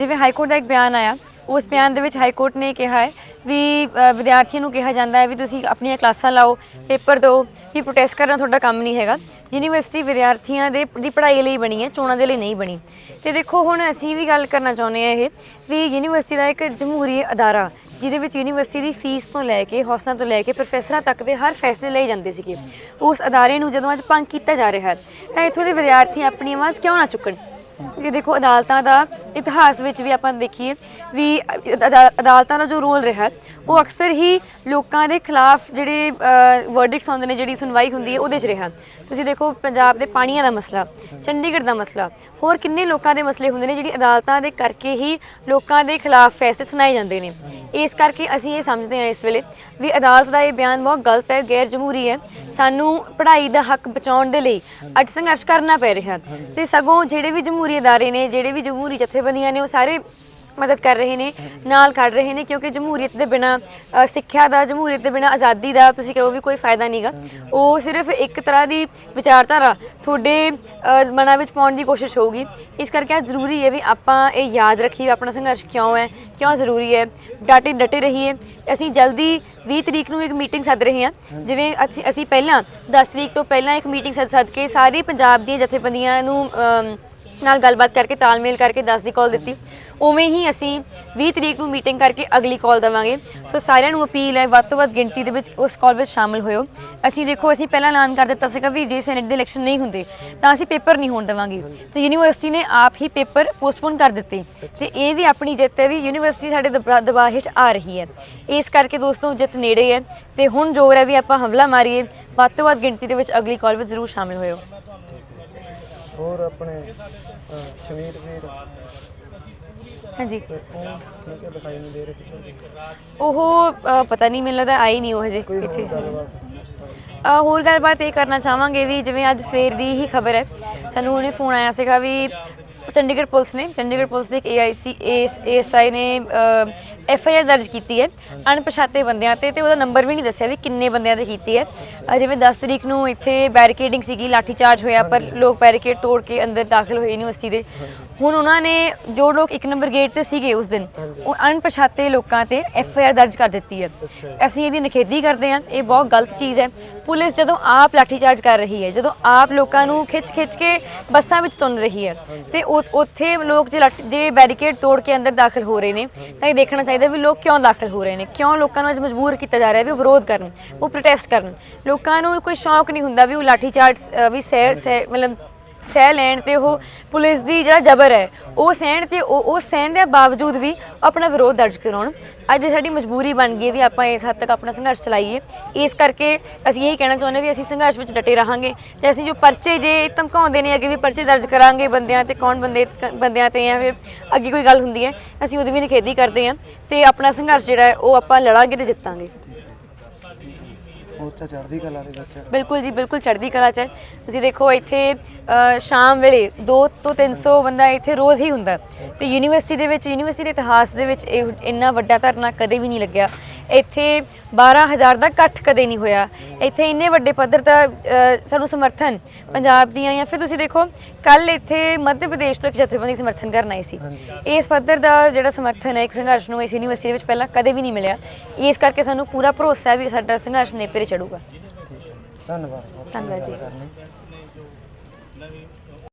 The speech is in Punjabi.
ਜਿਵੇਂ ਹਾਈ ਕੋਰਟ ਦਾ ਇੱਕ ਬਿਆਨ ਆਇਆ। ਉਸ ਬਿਆਨ ਦੇ ਵਿੱਚ ਹਾਈ ਕੋਰਟ ਨੇ ਕਿਹਾ ਹੈ ਵੀ ਵਿਦਿਆਰਥੀਆਂ ਨੂੰ ਕਿਹਾ ਜਾਂਦਾ ਹੈ ਵੀ ਤੁਸੀਂ ਆਪਣੀਆਂ ਕਲਾਸਾਂ ਲਾਓ, ਪੇਪਰ ਦਿਓ, ਵੀ ਪ੍ਰੋਟੈਸਟ ਕਰਨਾ ਤੁਹਾਡਾ ਕੰਮ ਨਹੀਂ ਹੈਗਾ। ਯੂਨੀਵਰਸਿਟੀ ਵਿਦਿਆਰਥੀਆਂ ਦੇ, ਦੀ ਪੜ੍ਹਾਈ ਲਈ ਬਣੀ ਹੈ, ਚੋਣਾਂ ਦੇ ਲਈ ਨਹੀਂ ਬਣੀ। ਤੇ ਦੇਖੋ, ਹੁਣ ਅਸੀਂ ਵੀ ਗੱਲ ਕਰਨਾ ਚਾਹੁੰਦੇ ਹਾਂ ਇਹ ਵੀ ਯੂਨੀਵਰਸਿਟੀ ਦਾ ਇੱਕ ਜਮਹੂਰੀ ਅਦਾਰਾ, ਜਿਹਦੇ ਵਿੱਚ ਯੂਨੀਵਰਸਿਟੀ ਦੀ ਫੀਸ ਤੋਂ ਲੈ ਕੇ, ਹੌਸਲਾਂ ਤੋਂ ਲੈ ਕੇ ਪ੍ਰੋਫੈਸਰਾਂ ਤੱਕ ਦੇ ਹਰ ਫੈਸਲੇ ਲਏ ਜਾਂਦੇ ਸੀਗੇ। ਉਸ ਅਦਾਰੇ ਨੂੰ ਜਦੋਂ ਅੱਜ ਭੰਗ ਕੀਤਾ ਜਾ ਰਿਹਾ ਹੈ, ਤਾਂ ਇੱਥੋਂ ਦੇ ਵਿਦਿਆਰਥੀ ਆਪਣੀ ਆਵਾਜ਼ ਕਿਉਂ ਨਾ ਚੁੱਕਣ? ਜੇ ਦੇਖੋ, ਅਦਾਲਤਾਂ ਦਾ ਇਤਿਹਾਸ ਵਿੱਚ ਵੀ ਆਪਾਂ ਦੇਖੀਏ ਵੀ ਅਦਾ- ਅਦਾਲਤਾਂ ਦਾ ਜੋ ਰੋਲ ਰਿਹਾ, ਉਹ ਅਕਸਰ ਹੀ ਲੋਕਾਂ ਦੇ ਖਿਲਾਫ ਜਿਹੜੇ ਵਰਡਿਕਟਸ ਆਉਂਦੇ ਨੇ, ਜਿਹੜੀ ਸੁਣਵਾਈ ਹੁੰਦੀ ਹੈ, ਉਹਦੇ 'ਚ ਰਿਹਾ। ਤੁਸੀਂ ਦੇਖੋ, ਪੰਜਾਬ ਦੇ ਪਾਣੀਆਂ ਦਾ ਮਸਲਾ, ਚੰਡੀਗੜ੍ਹ ਦਾ ਮਸਲਾ, ਹੋਰ ਕਿੰਨੇ ਲੋਕਾਂ ਦੇ ਮਸਲੇ ਹੁੰਦੇ ਨੇ, ਜਿਹੜੀ ਅਦਾਲਤਾਂ ਦੇ ਕਰਕੇ ਹੀ ਲੋਕਾਂ ਦੇ ਖਿਲਾਫ ਫੈਸਲੇ ਸੁਣਾਏ ਜਾਂਦੇ ਨੇ। ਇਸ ਕਰਕੇ ਅਸੀਂ ਇਹ ਸਮਝਦੇ ਹਾਂ ਇਸ ਵੇਲੇ ਵੀ ਅਦਾਲਤ ਦਾ ਇਹ ਬਿਆਨ ਬਹੁਤ ਗਲਤ ਹੈ ਗੈਰ ਜਮਹੂਰੀ ਹੈ। ਸਾਨੂੰ ਪੜ੍ਹਾਈ ਦਾ ਹੱਕ ਬਚਾਉਣ ਦੇ ਲਈ ਅੱਜ ਸੰਘਰਸ਼ ਕਰਨਾ ਪੈ ਰਿਹਾ ਤੇ ਸਗੋਂ ਜਿਹੜੇ ਵੀ ਜਮਹੂਰੀ ਅਦਾਰੇ ਨੇ, ਜਿਹੜੇ ਵੀ ਜਮਹੂਰੀ ਜਥੇਬੰਦੀਆਂ ਨੇ, ਉਹ ਸਾਰੇ ਮਦਦ ਕਰ ਰਹੇ ਨੇ, ਨਾਲ ਖੜ ਰਹੇ ਨੇ, ਕਿਉਂਕਿ ਜਮਹੂਰੀਅਤ ਦੇ ਬਿਨਾ ਸਿੱਖਿਆ ਦਾ, ਜਮਹੂਰੀਅਤ ਦੇ ਬਿਨਾ ਆਜ਼ਾਦੀ ਦਾ ਤੁਸੀਂ ਕਹੋ ਵੀ ਕੋਈ ਫਾਇਦਾ ਨਹੀਂਗਾ ਉਹ ਸਿਰਫ ਇੱਕ ਤਰ੍ਹਾਂ ਦੀ ਵਿਚਾਰਧਾਰਾ ਤੁਹਾਡੇ ਮਨਾਂ ਵਿੱਚ ਪਾਉਣ ਦੀ ਕੋਸ਼ਿਸ਼ ਹੋਊਗੀ। ਇਸ ਕਰਕੇ ਅੱਜ ਜ਼ਰੂਰੀ ਹੈ ਵੀ ਆਪਾਂ ਇਹ ਯਾਦ ਰੱਖੀਏ ਵੀ ਆਪਣਾ ਸੰਘਰਸ਼ ਕਿਉਂ ਹੈ, ਕਿਉਂ ਜ਼ਰੂਰੀ ਹੈ। ਡਟੇ ਡਟੇ ਰਹੀਏ। ਅਸੀਂ ਜਲਦੀ 20 ਤਰੀਕ ਨੂੰ ਇੱਕ ਮੀਟਿੰਗ ਸੱਦ ਰਹੇ ਹਾਂ। ਜਿਵੇਂ ਅਸੀਂ ਅਸੀਂ ਪਹਿਲਾਂ 10 ਤਰੀਕ ਤੋਂ ਪਹਿਲਾਂ ਇੱਕ ਮੀਟਿੰਗ ਸੱਦ ਸੱਦ ਕੇ ਸਾਰੇ ਪੰਜਾਬ ਦੀਆਂ ਜਥੇਬੰਦੀਆਂ ਨੂੰ ਨਾਲ ਗੱਲਬਾਤ ਕਰਕੇ, ਤਾਲਮੇਲ ਕਰਕੇ 10 ਦੀ ਕਾਲ ਦਿੱਤੀ। ਉਵੇਂ ਹੀ ਅਸੀਂ 20 ਤਰੀਕ ਨੂੰ ਮੀਟਿੰਗ ਕਰਕੇ ਅਗਲੀ ਕਾਲ ਦੇਵਾਂਗੇ। ਸੋ ਸਾਰਿਆਂ ਨੂੰ ਅਪੀਲ ਹੈ, ਵੱਧ ਤੋਂ ਵੱਧ ਗਿਣਤੀ ਦੇ ਵਿੱਚ ਉਸ ਕਾਲ ਵਿੱਚ ਸ਼ਾਮਲ ਹੋਇਓ। ਅਸੀਂ ਦੇਖੋ, ਅਸੀਂ ਪਹਿਲਾਂ ਐਲਾਨ ਕਰ ਦਿੱਤਾ ਸੀਗਾ ਵੀ ਜੇ ਸੈਨੇਟ ਦੇ ਇਲੈਕਸ਼ਨ ਨਹੀਂ ਹੁੰਦੇ, ਤਾਂ ਅਸੀਂ ਪੇਪਰ ਨਹੀਂ ਹੋਣ ਦੇਵਾਂਗੇ। ਤੇ ਯੂਨੀਵਰਸਿਟੀ ਨੇ ਆਪ ਹੀ ਪੇਪਰ ਪੋਸਟਪੋਨ ਕਰ ਦਿੱਤੇ। ਤੇ ਇਹ ਵੀ ਆਪਣੀ ਜਿੱਤ ਹੈ ਵੀ ਯੂਨੀਵਰਸਿਟੀ ਸਾਡੇ ਦਬਾ- ਦਬਾਅ ਹੇਠ ਆ ਰਹੀ ਹੈ। ਇਸ ਕਰਕੇ ਦੋਸਤੋ, ਜਿੱਤ ਨੇੜੇ ਹੈ। ਤੇ ਹੁਣ ਜ਼ੋਰ ਹੈ ਵੀ ਆਪਾਂ ਹਮਲਾ ਮਾਰੀਏ। ਵੱਧ ਤੋਂ ਵੱਧ ਗਿਣਤੀ ਦੇ ਵਿੱਚ ਅਗਲੀ ਕਾਲ ਵਿੱਚ ਜ਼ਰੂਰ ਸ਼ਾਮਲ ਹੋਇਓ। ਹੋਰ ਆਪਣੇ ਸ਼ਮੀਰ ਵੀਰ। ਹਾਂਜੀ। ਤੇ ਉਹ ਮੈਂ ਕਿਹਾ ਦਿਖਾਈ ਨਹੀਂ ਦੇ ਰਹੇ ਉਹ ਅ, ਪਤਾ ਨਹੀਂ ਮੈਨੂੰ ਲੱਗਦਾ ਆਈ ਨਹੀਂ ਉਹ ਹਜੇ ਕੋਈ ਇੱਥੇ। ਹੋਰ ਗੱਲਬਾਤ? ਅ, ਹੋਰ ਗੱਲਬਾਤ ਇਹ ਕਰਨਾ ਚਾਹਾਂਗੇ ਵੀ ਜਿਵੇਂ ਅੱਜ ਸਵੇਰ ਦੀ ਹੀ ਖਬਰ ਹੈ। ਸਾਨੂੰ ਉਹਨੇ ਫੋਨ ਆਇਆ ਸੀਗਾ ਵੀ ਚੰਡੀਗੜ੍ਹ ਪੁਲਿਸ ਨੇ ਚੰਡੀਗੜ੍ਹ ਪੁਲਿਸ ਦੇ ਇੱਕ ਏਆਈਸੀ ਏਐਸਆਈ ਨੇ ਐਫ ਆਈ ਆਰ ਦਰਜ ਕੀਤੀ ਹੈ ਅਣਪਛਾਤੇ ਬੰਦਿਆਂ ਤੇ ਤੇ ਉਹਦਾ ਨੰਬਰ ਵੀ ਨਹੀਂ ਦੱਸਿਆ ਵੀ ਕਿੰਨੇ ਬੰਦਿਆਂ ਤੇ ਕੀਤੀ ਹੈ। ਜਿਵੇਂ 10 ਤਰੀਕ ਨੂੰ ਇੱਥੇ ਬੈਰੀਕੇਡਿੰਗ ਸੀਗੀ ਲਾਠੀ ਚਾਰਜ ਹੋਇਆ ਪਰ ਲੋਕ ਬੈਰੀਕੇਡ ਤੋੜ ਕੇ ਅੰਦਰ ਦਾਖਲ ਹੋਏ ਯੂਨੀਵਰਸਿਟੀ ਦੇ। ਹੁਣ ਉਹਨਾਂ ਨੇ ਜੋ ਲੋਕ ਇੱਕ ਨੰਬਰ ਗੇਟ ਤੇ ਸੀਗੇ ਉਸ ਦਿਨ ਉਹ ਅਣਪਛਾਤੇ ਲੋਕਾਂ ਤੇ ਐਫ ਆਈ ਆਰ ਦਰਜ ਕਰ ਦਿੱਤੀ ਹੈ। ਅਸੀਂ ਇਹਦੀ ਨਿਖੇਧੀ ਕਰਦੇ ਹਾਂ। ਇਹ ਬਹੁਤ ਗਲਤ ਚੀਜ਼ ਹੈ। ਪੁਲਿਸ ਜਦੋਂ ਆਪ ਲਾਠੀਚਾਰਜ ਕਰ ਰਹੀ ਹੈ ਜਦੋਂ ਆਪ ਲੋਕਾਂ ਨੂੰ ਖਿੱਚ ਖਿੱਚ ਕੇ ਬੱਸਾਂ ਵਿੱਚ ਤੁੰਨ ਰਹੀ ਹੈ ਤੇ ਉ- ਉੱਥੇ ਲੋਕ ਜੇ ਲਾਠੀ- ਜੇ ਬੈਰੀਕੇਡ ਤੋੜ ਕੇ ਅੰਦਰ ਦਾਖਲ ਹੋ ਰਹੇ ਨੇ ਤਾਂ ਇਹ ਦੇਖਣਾ ਚਾਹੀਦਾ ਵੀ ਲੋਕ ਕਿਉਂ ਦਾਖਲ ਹੋ ਰਹੇ ਨੇ? ਕਿਉਂ ਲੋਕਾਂ ਨੂੰ ਅੱਜ ਮਜਬੂਰ ਕੀਤਾ ਜਾ ਰਿਹਾ ਵੀ ਉਹ ਵਿਰੋਧ ਕਰਨ ਉਹ ਪ੍ਰੋਟੈਸਟ ਕਰਨ? ਲੋਕਾਂ ਨੂੰ ਕੋਈ ਸ਼ੌਕ ਨਹੀਂ ਹੁੰਦਾ ਵੀ ਉਹ ਲਾਠੀਚਾਰਜ ਅ, ਵੀ ਸਹਿ ਸਹਿ ਮਤਲਬ ਸਹਿ ਲੈਣ ਤੇ ਉਹ ਪੁਲਿਸ ਦੀ ਜਿਹੜਾ ਜ਼ਬਰ ਹੈ, ਉਹ ਸਹਿਣ ਤੇ ਉਹ ਉਹ ਸਹਿਣ ਦੇ ਬਾਵਜੂਦ ਵੀ ਆਪਣਾ ਵਿਰੋਧ ਦਰਜ ਕਰਾਉਣ। ਅੱਜ ਸਾਡੀ ਮਜਬੂਰੀ ਬਣ ਗਈ ਹੈ ਵੀ ਆਪਾਂ ਇਸ ਹੱਦ ਤੱਕ ਆਪਣਾ ਸੰਘਰਸ਼ ਚਲਾਈਏ। ਇਸ ਕਰਕੇ ਅਸੀਂ ਇਹੀ ਕਹਿਣਾ ਚਾਹੁੰਦੇ ਵੀ ਅਸੀਂ ਸੰਘਰਸ਼ ਵਿੱਚ ਡਟੇ ਰਹਾਂਗੇ ਤੇ ਅਸੀਂ ਜੋ ਪਰਚੇ ਜੇ ਧਮਕਾਉਂਦੇ ਨੇ ਅੱਗੇ ਵੀ ਪਰਚੇ ਦਰਜ ਕਰਾਂਗੇ ਬੰਦਿਆਂ ਤੇ, ਕੌਣ ਬੰਦੇ ਬੰਦਿਆਂ ਤੇ ਜਾਂ ਫਿਰ ਅੱਗੇ ਕੋਈ ਗੱਲ ਹੁੰਦੀ ਹੈ, ਅਸੀਂ ਉਹਦੀ ਵੀ ਨਿਖੇਧੀ ਕਰਦੇ ਹਾਂ ਤੇ ਆਪਣਾ ਸੰਘਰਸ਼ ਜਿਹੜਾ ਉਹ ਆਪਾਂ ਲੜਾਂਗੇ ਤੇ ਜਿੱਤਾਂਗੇ। ਉਹ ਤਾਂ ਚੜ੍ਹਦੀ ਕਲਾ ਦੇ ਵਿੱਚ। ਬਿਲਕੁਲ ਜੀ ਬਿਲਕੁਲ ਚੜ੍ਹਦੀ ਕਲਾ ਚ ਹੈ। ਤੁਸੀਂ ਦੇਖੋ ਇੱਥੇ ਅ, ਸ਼ਾਮ ਵੇਲੇ 2 ਤੋਂ 300 ਬੰਦਾ ਇੱਥੇ ਰੋਜ਼ ਹੀ ਹੁੰਦਾ ਹੈ। ਤੇ ਯੂਨੀਵਰਸਿਟੀ ਦੇ ਵਿੱਚ ਯੂਨੀਵਰਸਿਟੀ ਦੇ ਇਤਿਹਾਸ ਦੇ ਵਿੱਚ ਇਹ ਇੰਨਾ ਵੱਡਾ ਧਰਨਾ ਕਦੇ ਵੀ ਨਹੀਂ ਲੱਗਿਆ। ਇੱਥੇ 12000 ਦਾ ਇਕੱਠ ਕਦੇ ਨਹੀਂ ਹੋਇਆ। ਇੱਥੇ ਇੰਨੇ ਵੱਡੇ ਪੱਧਰ ਦਾ ਅ, ਸਾਨੂੰ ਸਮਰਥਨ ਪੰਜਾਬ ਦੀਆਂ ਜਾਂ ਫਿਰ ਤੁਸੀਂ ਦੇਖੋ ਕੱਲ ਇੱਥੇ ਮੱਧ ਪ੍ਰਦੇਸ਼ ਤੋਂ ਇੱਕ ਜਥੇਬੰਦੀ ਸਮਰਥਨ ਕਰਨ ਆਈ ਸੀ। ਇਸ ਪੱਧਰ ਦਾ ਜਿਹੜਾ ਸਮਰਥਨ ਹੈ ਇੱਕ ਸੰਘਰਸ਼ ਨੂੰ ਇਸ ਯੂਨੀਵਰਸਿਟੀ ਦੇ ਵਿੱਚ ਪਹਿਲਾਂ ਕਦੇ ਵੀ ਨਹੀਂ ਮਿਲਿਆ। ਇਸ ਕਰਕੇ ਸਾਨੂੰ ਪੂਰਾ ਭਰੋਸਾ ਹੈ ਵੀ ਸਾਡਾ ਸੰਘਰਸ਼ ਨੇਪਰੇ ਚੜੂਗਾ। ਧੰਨਵਾਦ। ਧੰਨਵਾਦ ਜੀ।